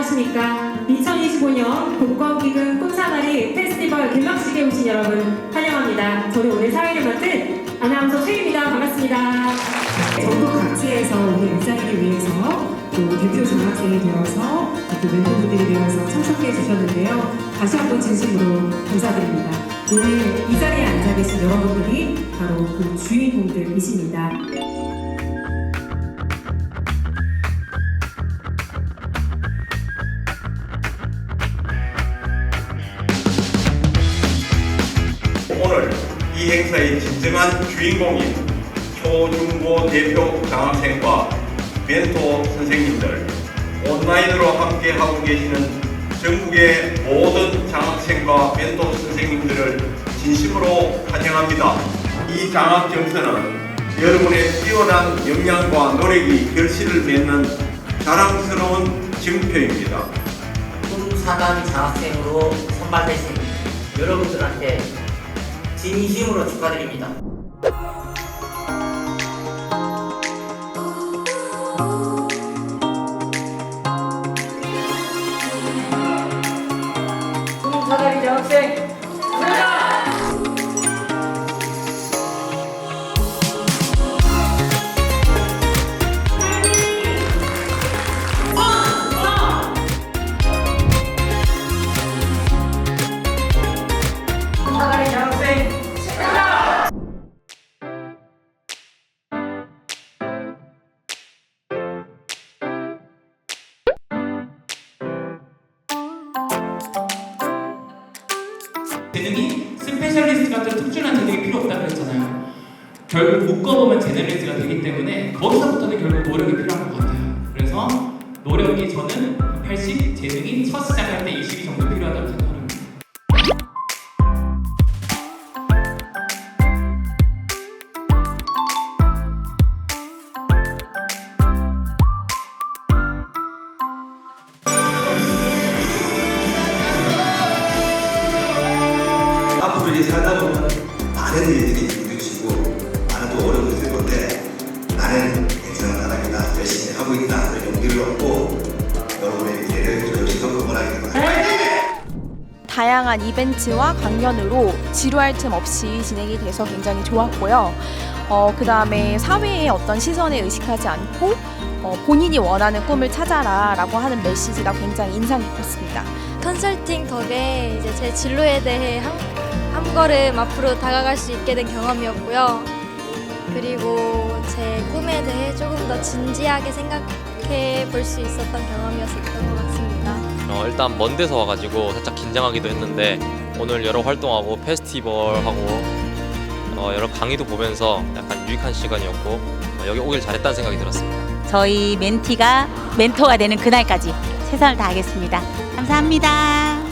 안녕하십니까. 2025년 복권기금 꿈사나리 페스티벌 개막식에 오신 여러분 환영합니다. 저는 오늘 사회를 맡은 아나운서 최입니다. 반갑습니다. 전국 각지에서 오늘 이 자리를 위해서 또 대표 장학생이 되어서 또 멘토분들이 되어서 참석해 주셨는데요. 다시 한번 진심으로 감사드립니다. 오늘 이 자리에 앉아 계신 여러분들이 바로 그 주인공들이십니다. 이 행사의 진정한 주인공인 초중고 대표 장학생과 멘토 선생님들 온라인으로 함께하고 계시는 전국의 모든 장학생과 멘토 선생님들을 진심으로 환영합니다. 이 장학 정서는 여러분의 뛰어난 역량과 노력이 결실을 맺는 자랑스러운 증표입니다. 꿈사단 장학생으로 선발되신 여러분들한테 진심으로 축하드립니다. 꿈사단 장학생 재능이 스페셜리스트 같은 특출난 재능이 필요 없다고 했잖아요. 결국 묶어보면 제너리스트가 되기 때문에 거기서부터는 결국 노력이 필요한 것 같아요. 그래서 노력이 저는 살다 보면 많은 일들이 부딪히고 많은 또 어려움이 있을 건데 나는 괜찮은 사람이다 열심히 하고 있다 그런 용기를 얻고 여러분의 미래를 저 역시 성공하기 바랍니다. 다양한 이벤트와 강연으로 지루할 틈 없이 진행이 돼서 굉장히 좋았고요. 어, 그 다음에 사회의 어떤 시선에 의식하지 않고 어, 본인이 원하는 꿈을 찾아라 라고 하는 메시지가 굉장히 인상 깊었습니다. 컨설팅 덕에 이제 제 진로에 대해 한, 한 걸음 앞으로 다가갈 수 있게 된 경험이었고요. 그리고 제 꿈에 대해 조금 더 진지하게 생각해 볼 수 있었던 경험이었던 것 같습니다. 어, 일단 먼 데서 와가지고 살짝 긴장하기도 했는데 오늘 여러 활동하고 페스티벌하고 어, 여러 강의도 보면서 약간 유익한 시간이었고 어, 여기 오길 잘했다는 생각이 들었습니다. 저희 멘티가 멘토가 되는 그날까지 최선을 다하겠습니다. 감사합니다.